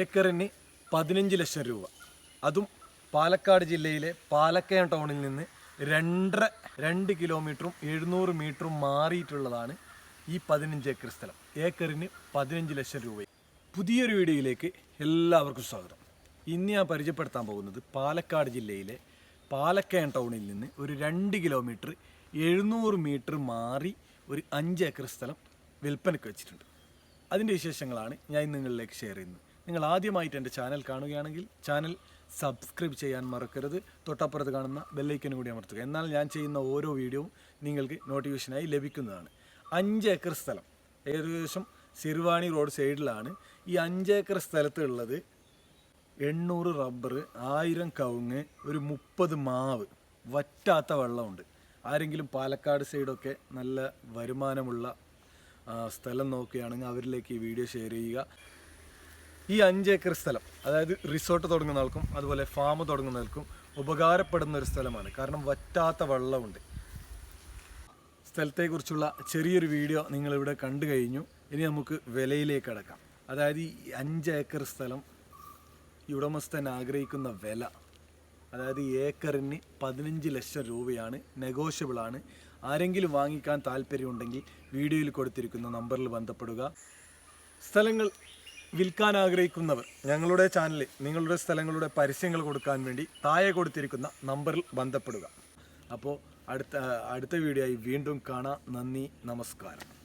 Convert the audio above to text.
ഏക്കറിന് പതിനഞ്ച് ലക്ഷം രൂപ. അതും പാലക്കാട് ജില്ലയിലെ പാലക്കയം ടൗണിൽ നിന്ന് രണ്ടര രണ്ട് കിലോമീറ്ററും എഴുന്നൂറ് മീറ്ററും മാറിയിട്ടുള്ളതാണ് ഈ പതിനഞ്ച് ഏക്കർ സ്ഥലം. ഏക്കറിന് പതിനഞ്ച് ലക്ഷം രൂപ പുതിയൊരു വീഡിയോയിലേക്ക് എല്ലാവർക്കും സ്വാഗതം. ഇന്ന് ഞാൻ പരിചയപ്പെടുത്താൻ പോകുന്നത് പാലക്കാട് ജില്ലയിലെ പാലക്കയം ടൗണിൽ നിന്ന് ഒരു രണ്ട് കിലോമീറ്റർ എഴുന്നൂറ് മീറ്റർ മാറി ഒരു അഞ്ച് ഏക്കർ സ്ഥലം വിൽപ്പനയ്ക്ക് വെച്ചിട്ടുണ്ട്. അതിന്റെ വിശേഷങ്ങളാണ് ഞാൻ നിങ്ങളിലേക്ക് ഷെയർ ചെയ്യുന്നത്. നിങ്ങൾ ആദ്യമായിട്ട് എന്റെ ചാനൽ കാണുകയാണെങ്കിൽ ചാനൽ സബ്സ്ക്രൈബ് ചെയ്യാൻ മറക്കരുത്. തൊട്ടപ്പുറത്ത് കാണുന്ന ബെല്ലൈക്കനും കൂടി അമർത്തുക. എന്നാൽ ഞാൻ ചെയ്യുന്ന ഓരോ വീഡിയോവും നിങ്ങൾക്ക് നോട്ടിഫിക്കേഷനായി ലഭിക്കുന്നതാണ്. അഞ്ച് ഏക്കർ സ്ഥലം. ഏകദേശം സിർവാണി റോഡ് സൈഡിലാണ്. ഈ അഞ്ച് ഏക്കർ സ്ഥലത്തുള്ളത് എണ്ണൂറ് റബ്ബർ ആയിരം കവുങ്ങ് ഒരു മുപ്പത് മാവ്. വറ്റാത്ത വെള്ളമുണ്ട്. ആരെങ്കിലും പാലക്കാട് സൈഡൊക്കെ നല്ല വരുമാനമുള്ള സ്ഥലം നോക്കുകയാണെങ്കിൽ അവരിലേക്ക് ഈ വീഡിയോ ഷെയർ ചെയ്യുക. ഈ അഞ്ച് ഏക്കർ സ്ഥലം അതായത് റിസോർട്ട് തുടങ്ങുന്നവർക്കും അതുപോലെ ഫാം തുടങ്ങുന്നവർക്കും ഉപകാരപ്പെടുന്ന ഒരു സ്ഥലമാണ്. കാരണം വറ്റാത്ത വെള്ളമുണ്ട്. സ്ഥലത്തെക്കുറിച്ചുള്ള ചെറിയൊരു വീഡിയോ നിങ്ങളിവിടെ കണ്ടു കഴിഞ്ഞു. ഇനി നമുക്ക് വിലയിലേക്ക് അടക്കാം അതായത് ഈ അഞ്ച് ഏക്കർ സ്ഥലം ഉടമസ്ഥൻ ആഗ്രഹിക്കുന്ന വില അതായത് ഏക്കറിന് പതിനഞ്ച് ലക്ഷം രൂപയാണ് നെഗോഷ്യബിളാണ് ആരെങ്കിലും വാങ്ങിക്കാൻ താല്പര്യമുണ്ടെങ്കിൽ വീഡിയോയിൽ കൊടുത്തിരിക്കുന്ന നമ്പറിൽ ബന്ധപ്പെടുക. സ്ഥലങ്ങൾ വിൽക്കാൻ ആഗ്രഹിക്കുന്നവർ ഞങ്ങളുടെ ചാനലിൽ നിങ്ങളുടെ സ്ഥലങ്ങളുടെ പരസ്യങ്ങൾ കൊടുക്കാൻ വേണ്ടി താഴെ കൊടുത്തിരിക്കുന്ന നമ്പറിൽ ബന്ധപ്പെടുക. അപ്പോൾ അടുത്ത അടുത്ത വീഡിയോ ആയി വീണ്ടും കാണാം. നന്ദി നമസ്കാരം.